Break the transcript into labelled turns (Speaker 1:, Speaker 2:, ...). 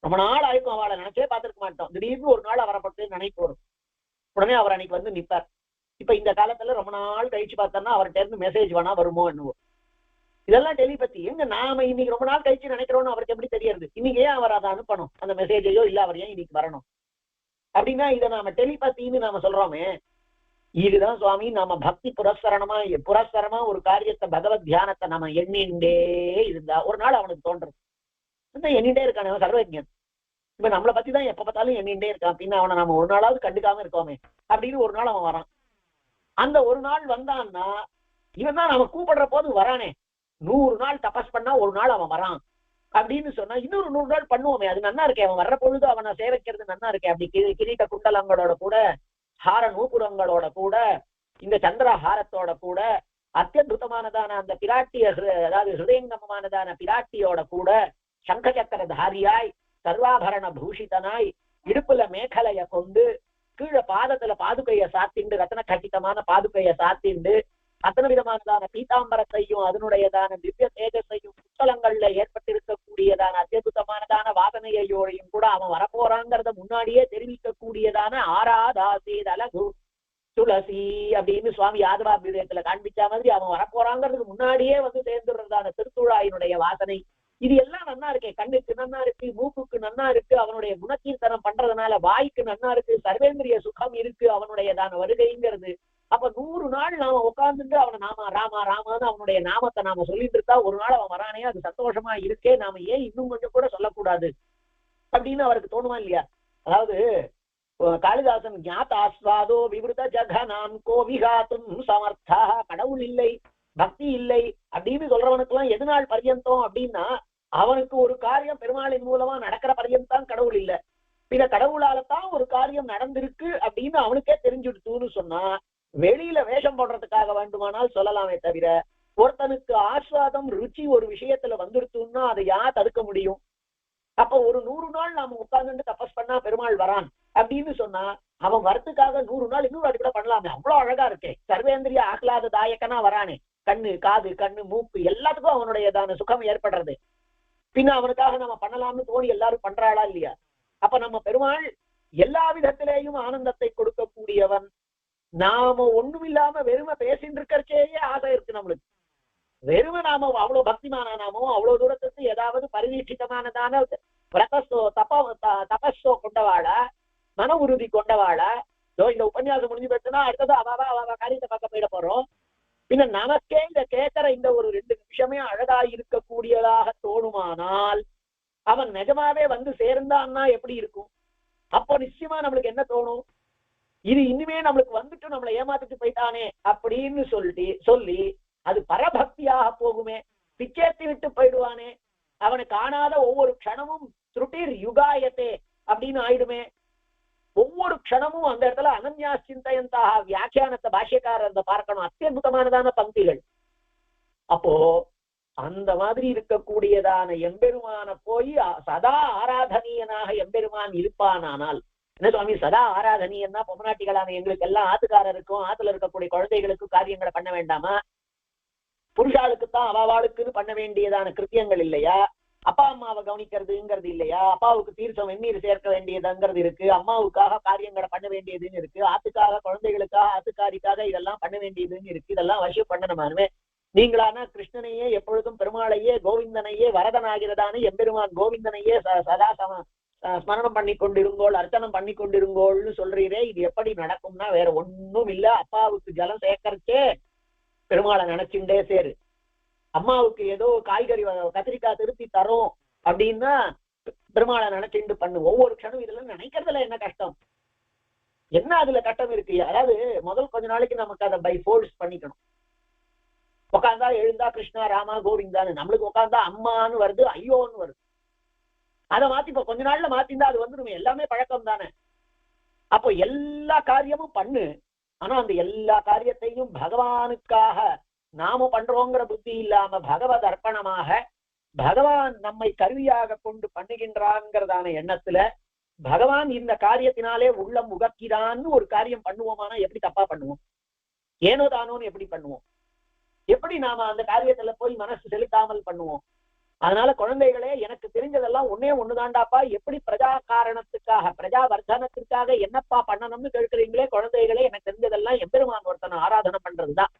Speaker 1: ரொம்ப நாள் ஆயிருக்கும் அவளை நினைச்சே பார்த்துருக்க மாட்டோம். திடீர்னு ஒரு நாள் அவரை பற்றி நினைப்பு வரும். உடனே அவர் அன்னைக்கு வந்து நிப்பார். இப்ப இந்த காலத்துல ரொம்ப நாள் கழிச்சு பார்த்தோம்னா அவர்கிட்ட இருந்து மெசேஜ் வேணா வருமோ என்னவோ. இதெல்லாம் டெலிபத்தி எங்க நாம இன்னைக்கு ரொம்ப நாள் கழிச்சு நினைக்கிறோம்னு அவருக்கு எப்படி தெரியறது? இன்னைக்கு ஏன் அவர் அதை அனுப்பணும்? அந்த மெசேஜையோ இல்ல அவர் ஏன் இன்னைக்கு வரணும்? அப்படின்னா இதை நாம டெலிபத்தின்னு நாம சொல்றோமே. இதுதான் சுவாமி நாம பக்தி புரஸ்கரணமா புரஸ்கரமா ஒரு காரியத்தை பகவத் தியானத்தை நாம எண்ணிண்டே இருந்தா ஒரு நாள் அவனுக்கு தோன்றது இந்த எண்ணிண்டே இருக்கானே அவன் சர்வஜன் இப்ப நம்மளை பத்தி தான் எப்ப பார்த்தாலும் எண்ணிட்டே இருக்கான். அப்படின்னு அவனை நம்ம ஒரு நாளாவது கண்டுக்காம இருக்கோமே அப்படின்னு ஒரு நாள் அவன் வரான். அந்த ஒரு நாள் வந்தான்னா இவன் தான் நம்ம கூப்பிடுற போது வரானே. நூறு நாள் தபஸ் பண்ணா ஒரு நாள் அவன் வரான். அப்படின்னு சொன்னா இன்னொரு நூறு நாள் பண்ணுவோமே அது நன்னா இருக்கே. அவன் வர்ற பொழுது அவனை சேவைக்கிறது நன்னா இருக்கே. அப்படி கிரி கிரீட்ட குண்டலங்களோட கூட ஹார நூபுரங்களோட கூட இந்த சந்திர ஹாரத்தோட கூட அத்தியுதமானதான அந்த பிராட்டிய அதாவது ஹிருதயங்கமானதான பிராட்டியோட கூட சங்க சக்கர தாரியாய் சர்வாபரண பூஷிதனாய் இடுப்புல மேகலைய கொண்டு கீழே பாதத்துல பாதுகைய சாத்திண்டு ரத்ன கட்டிதமான பாதுகைய சாத்திண்டு அத்தனை விதமானதான பீதாம்பரத்தையும் அதனுடையதான திவ்ய தேஜஸையும் புத்தலங்கள்ல ஏற்பட்டிருக்கக்கூடியதான அத்தியுதமானதான வாசனையோடையும் கூட அவன் வரப்போறாங்கிறத முன்னாடியே தெரிவிக்கக்கூடியதான ஆராதாசே தலகு துளசி அப்படின்னு சுவாமி யாதவாபிரியத்துல காண்பிச்ச மாதிரி அவன் வரப்போறாங்கிறதுக்கு முன்னாடியே வந்து சேர்ந்துடுறதான திருத்துழாயினுடைய வாசனை. இது எல்லாம் நன்னா இருக்கு. கண்ணுக்கு நன்னா இருக்கு மூக்குக்கு நன்னா இருக்கு அவனுடைய குணக்கீர்த்தனம் பண்றதுனால வாய்க்கு நன்னா இருக்கு சர்வேந்திரிய சுகம் இருக்கு அவனுடையதான வருகைங்கிறது. அப்ப நூறு நாள் நாம உட்கார்ந்துட்டு அவனை நாம ராமா ராமான்னு அவனுடைய நாமத்தை நாம சொல்லிட்டு இருக்கா ஒரு நாள் அவன் வரானே அது சந்தோஷமா இருக்கே நாம ஏன் இன்னும் கொஞ்சம் கூட சொல்லக்கூடாது அப்படின்னு அவருக்கு தோணுமா இல்லையா? அதாவது காளிதாசன் ஞாத ஆஸ்வாதோ விவருத ஜகனாம் கோவிகாத்தும் சமர்த்தா கடவுள் இல்லை பக்தி இல்லை அப்படின்னு சொல்றவனுக்கு எல்லாம் எது நாள் பர்யந்தம் அப்படின்னா அவனுக்கு ஒரு காரியம் பெருமாளின் மூலமா நடக்கிற பர்யந்தான் கடவுள் இல்ல. பின்ன கடவுளால தான் ஒரு காரியம் நடந்திருக்கு அப்படின்னு அவனுக்கே தெரிஞ்சுடுத்துன்னு சொன்னா வெளியில வேஷம் போடுறதுக்காக வேண்டுமானால் சொல்லலாமே தவிர ஒருத்தனுக்கு ஆஸ்வாதம் ருச்சி ஒரு விஷயத்துல வந்துடுத்துன்னா அதை யார் தடுக்க முடியும்? அப்ப ஒரு நூறு நாள் நாம உட்கார்ந்துட்டு தபஸ் பண்ணா பெருமாள் வரான் அப்படின்னு சொன்னா அவன் வரத்துக்காக நூறு நாள் இன்னொரு வாட்டி கூட பண்ணலாமே. அவ்வளவு அழகா இருக்கே. சர்வேந்திரிய ஆகலாத தாயக்கனா வரானே. கண்ணு காது கண்ணு மூக்கு எல்லாத்துக்கும் அவனுடையதான சுகம் ஏற்படுறது. பின்ன அவனுக்காக நம்ம பண்ணலாம்னு தோணி எல்லாரும் பண்றாளா இல்லையா? அப்ப நம்ம பெருமாள் எல்லா விதத்திலேயும் ஆனந்தத்தை கொடுக்கக்கூடியவன். நாம ஒண்ணுமில்லாம வெறுமை பேசிட்டு இருக்கறச்சேயே ஆசை இருக்கு நம்மளுக்கு. வெறுமை நாம அவ்வளவு பக்திமான நாமோ அவ்வளவு தூரத்துக்கு ஏதாவது பரிவீட்சிதமானதான பிரதஸ்தோ தப தபஸ்தோ தபஸோ கொண்டவாளா? மன உறுதி கொண்டவாளா? இதோ இந்த உபன்யாசம் முடிஞ்சு போச்சுன்னா அடுத்தது அவாவா அவாவா காரியத்தை பார்க்க போயிட போறோம். பின்ன நமக்கே இந்த கேட்கிற இந்த ஒரு ரெண்டு நிமிஷமே அழகா இருக்கக்கூடியதாக அவன் நிஜமாவே வந்து சேர்ந்தான்னா எப்படி இருக்கும்? அப்போ நிச்சயமா நம்மளுக்கு என்ன தோணும்? இது இனிமே நம்மளுக்கு வந்துட்டு நம்மளை ஏமாத்திட்டு போயிட்டானே அப்படின்னு சொல்லிட்டு சொல்லி அது பரபக்தியாக போகுமே. பிச்சேத்தி விட்டு போயிடுவானே. அவனை காணாத ஒவ்வொரு க்ஷணமும் திருட்டீர் யுகாயத்தே அப்படின்னு ஆயிடுமே. ஒவ்வொரு க்ஷணமும் அந்த இடத்துல அனன்யா சிந்தையந்தாக வியாக்கியானத்தை பாஷ்யக்காரர் பார்க்கணும். அத்தியுதமானதான பங்கிகள் அப்போ அந்த மாதிரி இருக்கக்கூடியதான எம்பெருமான போய் சதா ஆராதனீயனாக எம்பெருமான் இருப்பானானால் என்ன சுவாமி சதா ஆராதனீயன்னா பொம்மநாட்டிகளான எங்களுக்கு எல்லாம் ஆத்துக்காரருக்கும் ஆத்துல இருக்கக்கூடிய குழந்தைகளுக்கும் காரியங்களை பண்ண வேண்டாமா? புருஷாளுக்குத்தான் அவாவாளுக்குன்னு பண்ண வேண்டியதான கிருத்தியங்கள் இல்லையா? அப்பா அம்மாவை கவனிக்கிறதுங்கிறது இல்லையா? அப்பாவுக்கு தீர்த்தம் வெந்நீர் சேர்க்க வேண்டியதுங்கிறது இருக்கு அம்மாவுக்காக காரியங்களை பண்ண வேண்டியதுன்னு இருக்கு ஆத்துக்காக குழந்தைகளுக்காக ஆத்துக்காரிக்காக இதெல்லாம் பண்ண வேண்டியதுன்னு இருக்கு இதெல்லாம் வசியம் பண்ணணுமானுமே. நீங்களானா கிருஷ்ணனையே எப்பொழுதும் பெருமாளையே கோவிந்தனையே வரதனாகிறதான எம்பெருமான் கோவிந்தனையே சதா சம அஹ் ஸ்மரணம் பண்ணி கொண்டிருங்கோள் அர்ச்சனம் பண்ணி கொண்டிருங்கோள்னு சொல்றீரே இது எப்படி நடக்கும்னா வேற ஒண்ணும் இல்ல. அப்பாவுக்கு ஜலம் சேர்க்கறச்சே பெருமாளை நினைச்சுண்டே சேரு. அம்மாவுக்கு ஏதோ காய்கறி வ- கத்திரிக்காய் திருப்பி தரும் அப்படின்னா பெருமாளை நினைச்சுண்டு பண்ணு. ஒவ்வொரு க்ஷணம் இதுல நினைக்கிறதுல என்ன கஷ்டம்? என்ன அதுல கட்டம் இருக்கு? அதாவது முதல் கொஞ்ச நாளைக்கு நமக்கு அதை பை ஃபோர்ஸ் பண்ணிக்கணும். உட்காந்தா எழுந்தா கிருஷ்ணா ராமா கோவிந்தான்னு. நம்மளுக்கு உட்காந்தா அம்மான்னு வருது ஐயோன்னு வருது. அதை மாத்தி இப்ப கொஞ்ச நாள்ல மாத்திருந்தா அது வந்துருமே. எல்லாமே பழக்கம் தானே. அப்போ எல்லா காரியமும் பண்ணு. ஆனா அந்த எல்லா காரியத்தையும் பகவானுக்காக நாம பண்றோங்கிற புத்தி இல்லாம பகவத் அர்ப்பணமாக பகவான் நம்மை கருவியாக கொண்டு பண்ணுகின்றான்ங்கிறதான எண்ணத்துல பகவான் இந்த காரியத்தினாலே உள்ளம் உகக்கிறான்னு ஒரு காரியம் பண்ணுவோமானா எப்படி தப்பா பண்ணுவோம்? ஏனோ தானோன்னு எப்படி பண்ணுவோம்? எப்படி நாம அந்த காரியத்துல போய் மனசு செலுத்தாமல் பண்ணுவோம்? அதனால குழந்தைகளே எனக்கு தெரிஞ்சதெல்லாம் ஒன்னே ஒண்ணே ஒண்ணுதாண்டாப்பா எப்படி பிரஜா காரணத்துக்காக பிரஜா வர்த்தனத்திற்காக என்னப்பா பண்ணணும்னு கேட்கிறீங்களே குழந்தைகளே எனக்கு தெரிஞ்சதெல்லாம் எம்பெருமான் ஒருத்தனை ஆராதனை பண்றதுதான்.